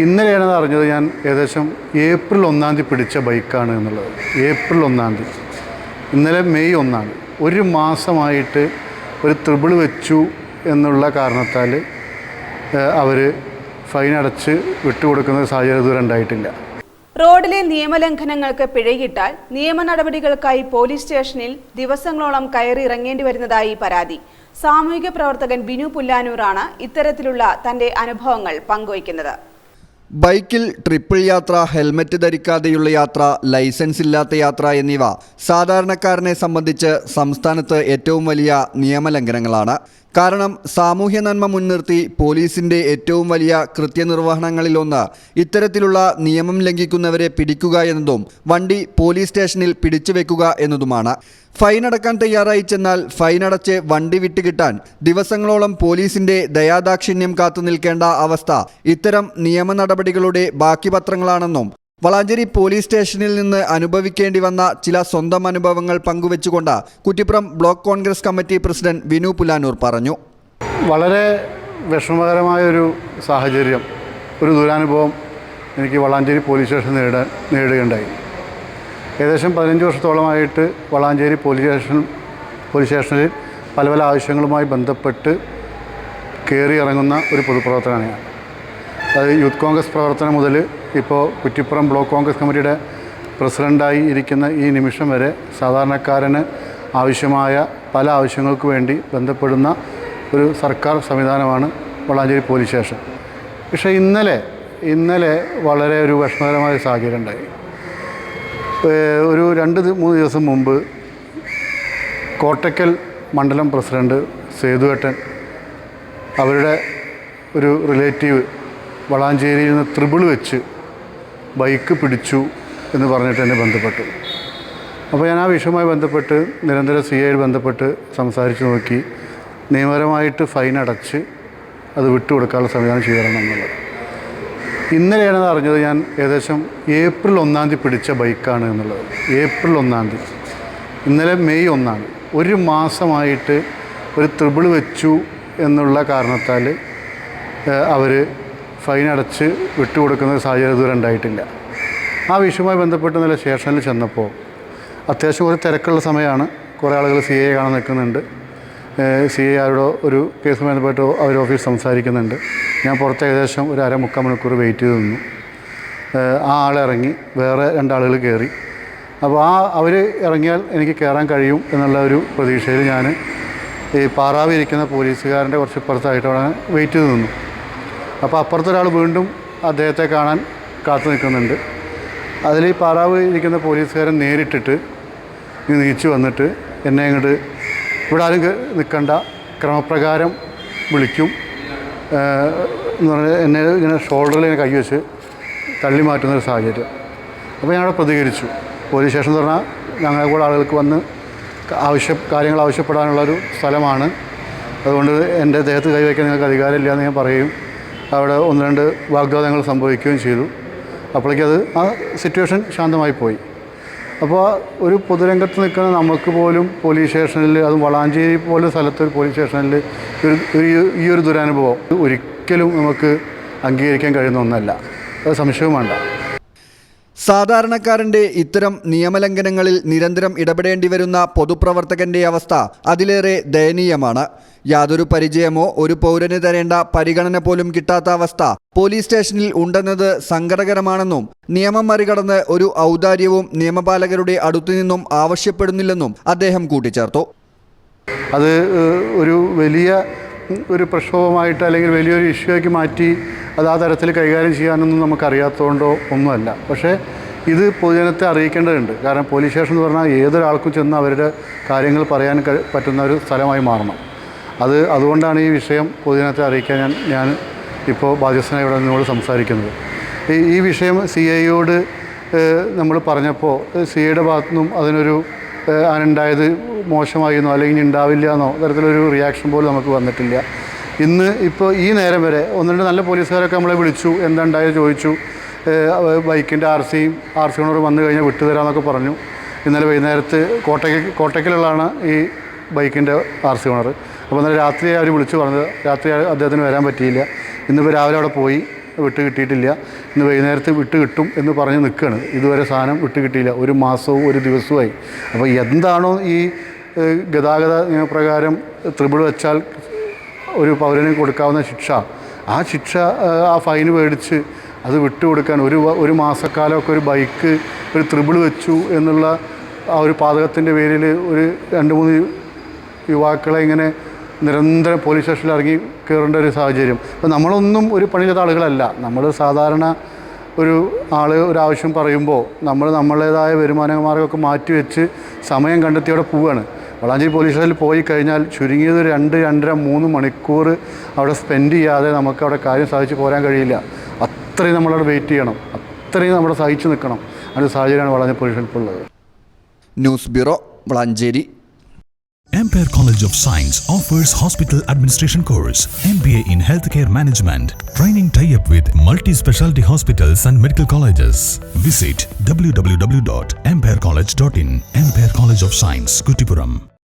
ഇന്നലെയാണ് അത് അറിഞ്ഞത് ഞാൻ ഏകദേശം ഏപ്രിൽ ഒന്നാം തീയതി പിടിച്ച ബൈക്കാണ് എന്നുള്ളത്. ഏപ്രിൽ ഒന്നാം തീയതി. ഇന്നലെ മെയ് ഒന്നാണ് ഒരു മാസമായിട്ട് ഒരു ത്രിബിൾ വെച്ചു എന്നുള്ള കാരണത്താൽ അവർ ഫൈൻ അടച്ച് വിട്ടുകൊടുക്കുന്ന സാഹചര്യം ഇതുവരെ ഉണ്ടായിട്ടില്ല. റോഡിലെ നിയമലംഘനങ്ങൾക്ക് പിഴയിട്ടാൽ നിയമ നടപടികൾക്കായി പോലീസ് സ്റ്റേഷനിൽ ദിവസങ്ങളോളം കയറി ഇറങ്ങേണ്ടി വരുന്നതായി പരാതി. സാമൂഹിക പ്രവർത്തകൻ ബിനു പുല്ലാനൂറാണ് ഇത്തരത്തിലുള്ള തന്റെ അനുഭവങ്ങൾ പങ്കുവയ്ക്കുന്നത്. ബൈക്കിൽ ട്രിപ്പിൾ യാത്ര ഹെൽമറ്റ് ധരിക്കാതെയുള്ള യാത്ര ലൈസൻസ് ഇല്ലാത്ത യാത്ര എന്നിവ സാധാരണക്കാരനെ സംബന്ധിച്ച് സംസ്ഥാനത്ത് ഏറ്റവും വലിയ നിയമലംഘനങ്ങളാണ്. കാരണം സാമൂഹ്യ നന്മ മുൻനിർത്തി പോലീസിന്റെ ഏറ്റവും വലിയ കൃത്യനിർവഹണങ്ങളിലൊന്ന് ഇത്തരത്തിലുള്ള നിയമം ലംഘിക്കുന്നവരെ പിടിക്കുക എന്നതും വണ്ടി പോലീസ് സ്റ്റേഷനിൽ പിടിച്ചു വെക്കുക എന്നതുമാണ്. ഫൈൻ അടക്കാൻ തയ്യാറായി ചെന്നാൽ ഫൈൻ അടച്ച് വണ്ടി വിട്ടുകിട്ടാൻ ദിവസങ്ങളോളം പോലീസിന്റെ ദയാദാക്ഷിണ്യം കാത്തു നിൽക്കേണ്ട അവസ്ഥ ഇത്തരം നിയമ നടപടികളുടെ ബാക്കി പത്രങ്ങളാണെന്നും വളാഞ്ചേരി പോലീസ് സ്റ്റേഷനിൽ നിന്ന് അനുഭവിക്കേണ്ടി വന്ന ചില സ്വന്തം അനുഭവങ്ങൾ പങ്കുവെച്ചുകൊണ്ട് Kuttippuram block congress committee president Vinu Pulanur പറഞ്ഞു. വളരെ വിഷമകരമായൊരു സാഹചര്യം ഒരു ദുരനുഭവം എനിക്ക് വളാഞ്ചേരി പോലീസ് സ്റ്റേഷൻ നേടാൻ നേടുകയുണ്ടായി ഏകദേശം പതിനഞ്ച് വർഷത്തോളമായിട്ട് വളാഞ്ചേരി പോലീസ് സ്റ്റേഷൻ പോലീസ് സ്റ്റേഷനിൽ പല പല ആവശ്യങ്ങളുമായി ബന്ധപ്പെട്ട് കയറി ഇറങ്ങുന്ന ഒരു പൊതുപ്രവർത്തനമാണ് ഞാൻ. അത് യൂത്ത് കോൺഗ്രസ് പ്രവർത്തനം മുതൽ ഇപ്പോൾ കുറ്റിപ്പുറം ബ്ലോക്ക് കോൺഗ്രസ് കമ്മിറ്റിയുടെ പ്രസിഡന്റായി ഇരിക്കുന്ന ഈ നിമിഷം വരെ സാധാരണക്കാരന് ആവശ്യമായ പല ആവശ്യങ്ങൾക്ക് വേണ്ടി ബന്ധപ്പെടുന്ന ഒരു സർക്കാർ സംവിധാനമാണ് വളാഞ്ചേരി പോലീസ് സ്റ്റേഷൻ. പക്ഷേ ഇന്നലെ ഇന്നലെ വളരെ ഒരു വിഷമകരമായ സാഹചര്യം ഉണ്ടായി. ഒരു രണ്ട് മൂന്ന് ദിവസം മുമ്പ് കോട്ടക്കൽ മണ്ഡലം പ്രസിഡന്റ് സേതുവേട്ടൻ അവരുടെ ഒരു റിലേറ്റീവ് വളാഞ്ചേരിയിൽ നിന്ന് ത്രിപിൾ വെച്ച് ബൈക്ക് പിടിച്ചു എന്ന് പറഞ്ഞിട്ട് എന്നെ ബന്ധപ്പെട്ടു. അപ്പോൾ ഞാൻ ആ വിഷയവുമായി ബന്ധപ്പെട്ട് നിരന്തരം സി ഐയിൽ ബന്ധപ്പെട്ട് സംസാരിച്ച് നോക്കി. നിയമപരമായിട്ട് ഫൈൻ അടച്ച് അത് വിട്ടുകൊടുക്കാനുള്ള സംവിധാനം ചെയ്തു തരണം എന്നുള്ളത്. ഇന്നലെയാണ് അത് അറിഞ്ഞത് ഞാൻ ഏകദേശം ഏപ്രിൽ ഒന്നാം തീയതി പിടിച്ച ബൈക്കാണ് എന്നുള്ളത്. ഏപ്രിൽ ഒന്നാം തീയതി. ഇന്നലെ മെയ് ഒന്നാണ്. ഒരു മാസമായിട്ട് ഒരു ത്രിബിൾ വെച്ചു എന്നുള്ള കാരണത്താൽ അവർ ഫൈൻ അടച്ച് വിട്ടുകൊടുക്കുന്ന സാഹചര്യം ഇതുവരെ ഉണ്ടായിട്ടില്ല. ആ വിഷയവുമായി ബന്ധപ്പെട്ട് നല്ല സ്റ്റേഷനിൽ ചെന്നപ്പോൾ അത്യാവശ്യം ഒരു തിരക്കുള്ള സമയമാണ്. കുറേ ആളുകൾ സി എ കാണാൻ നിൽക്കുന്നുണ്ട്. സി എ ആരോടോ ഒരു കേസുമായി ബന്ധപ്പെട്ട് അവർ ഓഫീസ് സംസാരിക്കുന്നുണ്ട്. ഞാൻ പുറത്ത് ഏകദേശം ഒരു അര മുക്കാൽ മണിക്കൂർ വെയിറ്റ് ചെയ്ത് നിന്നു. ആ ആളിറങ്ങി വേറെ രണ്ടാളുകൾ കയറി. അപ്പോൾ ആ അവർ ഇറങ്ങിയാൽ എനിക്ക് കയറാൻ കഴിയും എന്നുള്ള ഒരു പ്രതീക്ഷയിൽ ഞാൻ ഈ പാറാവിരിക്കുന്ന പോലീസുകാരന്റെ കുറച്ച് പുറത്തായിട്ട് അവിടെ വെയിറ്റ് ചെയ്ത് നിന്നു. അപ്പോൾ അപ്പുറത്തൊരാൾ വീണ്ടും അദ്ദേഹത്തെ കാണാൻ കാത്തു നിൽക്കുന്നുണ്ട്. അതിൽ ഈ പാറാവ് ഇരിക്കുന്ന പോലീസുകാരൻ നേരിട്ടിട്ട് നീച്ചു വന്നിട്ട് എന്നെ ഇങ്ങോട്ട് ഇവിടെ ആരും നിൽക്കണ്ട. ക്രമപ്രകാരം വിളിക്കും. എന്ന് പറഞ്ഞാൽ എന്നെ ഇങ്ങനെ ഷോൾഡറിൽ ഇങ്ങനെ കൈവച്ച് തള്ളി മാറ്റുന്നൊരു സാഹചര്യം. അപ്പോൾ ഞാനവിടെ പ്രതികരിച്ചു. പോലീസ് സ്റ്റേഷൻ എന്ന് പറഞ്ഞാൽ ഞങ്ങളെ കൂടെ ആളുകൾക്ക് വന്ന് ആവശ്യ കാര്യങ്ങൾ ആവശ്യപ്പെടാനുള്ളൊരു സ്ഥലമാണ്. അതുകൊണ്ട് എന്റെ ദേഹത്ത് കൈവയ്ക്കാൻ നിങ്ങൾക്ക് അധികാരമില്ല എന്ന് ഞാൻ പറയും അവിടെ ഒന്ന് രണ്ട് വാഗ്വാദങ്ങൾ സംഭവിക്കുകയും ചെയ്തു. അപ്പോഴേക്കത് ആ സിറ്റുവേഷൻ ശാന്തമായി പോയി. അപ്പോൾ ഒരു പൊതുരംഗത്ത് നിൽക്കുന്ന നമുക്ക് പോലും പോലീസ് സ്റ്റേഷനിൽ അതും വളാഞ്ചേരി പോലെ സ്ഥലത്ത് ഒരു പോലീസ് സ്റ്റേഷനിൽ ഒരു ഈ ഒരു ദുരനുഭവം ഒരിക്കലും നമുക്ക് അംഗീകരിക്കാൻ കഴിയുന്ന ഒന്നല്ല. അത് സംശയവും വേണ്ട. സാധാരണക്കാരന്റെ ഇത്തരം നിയമലംഘനങ്ങളിൽ നിരന്തരം ഇടപെടേണ്ടി വരുന്ന പൊതുപ്രവർത്തകന്റെ അവസ്ഥ അതിലേറെ ദയനീയമാണ്. യാതൊരു പരിചയമോ ഒരു പൗരന് തരേണ്ട പരിഗണന പോലും കിട്ടാത്ത അവസ്ഥ പോലീസ് സ്റ്റേഷനിൽ ഉണ്ടെന്നത് സങ്കടകരമാണെന്നും നിയമം മറികടന്ന് ഒരു ഔദാര്യവും നിയമപാലകരുടെ അടുത്തുനിന്നും ആവശ്യപ്പെടുന്നില്ലെന്നും അദ്ദേഹം കൂട്ടിച്ചേർത്തു. അത് ഒരു വലിയ ഒരു പ്രക്ഷോഭമായിട്ട് അല്ലെങ്കിൽ വലിയൊരു ഇഷ്യൂ ആക്കി മാറ്റി അത് ആ തരത്തിൽ കൈകാര്യം ചെയ്യാനൊന്നും നമുക്കറിയാത്തതുകൊണ്ടോ ഒന്നുമല്ല. പക്ഷേ ഇത് പൊതുജനത്തെ അറിയിക്കേണ്ടതുണ്ട്. കാരണം പോലീസ് സ്റ്റേഷൻ എന്ന് പറഞ്ഞാൽ ഏതൊരാൾക്കും ചെന്ന് അവരുടെ കാര്യങ്ങൾ പറയാൻ പറ്റുന്ന ഒരു സ്ഥലമായി മാറണം. അത് അതുകൊണ്ടാണ് ഈ വിഷയം പൊതുജനത്തെ അറിയിക്കാൻ ഞാൻ ഞാൻ ഇപ്പോൾ ബാധ്യസ്ഥന ഇവിടെ നിന്നോട് സംസാരിക്കുന്നത്. ഈ വിഷയം സി ഐയോട് നമ്മൾ പറഞ്ഞപ്പോൾ സി ഐയുടെ ഭാഗത്തു നിന്നും അതിനൊരു അതിനുണ്ടായത് മോശമായിരുന്നോ അല്ലെങ്കിൽ ഉണ്ടാവില്ല എന്നോ തരത്തിലൊരു റിയാക്ഷൻ പോലും നമുക്ക് വന്നിട്ടില്ല. ഇന്ന് ഇപ്പോൾ ഈ നേരം വരെ ഒന്ന് രണ്ട് നല്ല പോലീസുകാരൊക്കെ നമ്മളെ വിളിച്ചു എന്താ ഉണ്ടായത് ചോദിച്ചു. ബൈക്കിന്റെ ആർ സിയും ആർ സി ഓണർ വന്നു കഴിഞ്ഞാൽ വിട്ടുതരാമെന്നൊക്കെ പറഞ്ഞു. ഇന്നലെ വൈകുന്നേരത്ത് കോട്ടയ്ക്ക് കോട്ടയ്ക്കലുള്ളതാണ് ഈ ബൈക്കിന്റെ ആർ സി ഓണർ. അപ്പോൾ ഇന്നലെ രാത്രി അവർ വിളിച്ചു പറഞ്ഞത് രാത്രി അദ്ദേഹത്തിന് വരാൻ പറ്റിയില്ല. ഇന്നിപ്പോൾ രാവിലെ അവിടെ പോയി വിട്ട് കിട്ടിയിട്ടില്ല. ഇന്ന് വൈകുന്നേരത്ത് വിട്ട് കിട്ടും എന്ന് പറഞ്ഞ് നിൽക്കുകയാണ്. ഇതുവരെ സാധനം വിട്ട് കിട്ടിയില്ല. ഒരു മാസവും ഒരു ദിവസവുമായി. അപ്പോൾ എന്താണോ ഈ ഗതാഗത നിയമപ്രകാരം ത്രിബിൾ വെച്ചാൽ ഒരു പൗരന് കൊടുക്കാവുന്ന ശിക്ഷ. ആ ശിക്ഷ ആ ഫൈന് മേടിച്ച് അത് വിട്ടുകൊടുക്കാൻ ഒരു ഒരു മാസക്കാലമൊക്കെ ഒരു ബൈക്ക് ഒരു ത്രിബിൾ വെച്ചു എന്നുള്ള ആ ഒരു പാതകത്തിന്റെ പേരിൽ ഒരു രണ്ട് മൂന്ന് യുവാക്കളെ ഇങ്ങനെ നിരന്തരം പോലീസ് സ്റ്റേഷനിൽ ഇറങ്ങി കയറേണ്ട ഒരു സാഹചര്യം. അപ്പോൾ നമ്മളൊന്നും ഒരു പണി ചെയ്ത ആളുകളല്ല. നമ്മൾ സാധാരണ ഒരു ആൾ ഒരാവശ്യം പറയുമ്പോൾ നമ്മൾ നമ്മളുടേതായ വരുമാന മാർഗമൊക്കെ മാറ്റി വെച്ച് സമയം കണ്ടെത്തി അവിടെ പോവുകയാണ് വളാഞ്ചേരി പോലീസ് സ്റ്റേഷനിൽ പോയി കഴിഞ്ഞാൽ ചുരുങ്ങിയത് രണ്ട് രണ്ടര മൂന്ന് മണിക്കൂർ അവിടെ സ്പെൻഡ് ചെയ്യാതെ നമുക്ക് അവിടെ കാര്യം സാധിച്ച് പോരാൻ കഴിയില്ല. അത്രയും നമ്മളവിടെ വെയിറ്റ് ചെയ്യണം അത്രയും നമ്മുടെ സഹിച്ചു നിൽക്കണം ആ ഒരു സാഹചര്യമാണ് ഇപ്പോൾ ഉള്ളത് news bureau Valanchery Empire College of Science offers hospital administration course, MBA in healthcare management, training tie-up with multi-specialty hospitals and medical colleges. Visit www.empirecollege.in, Empire College of Science, Kutipuram.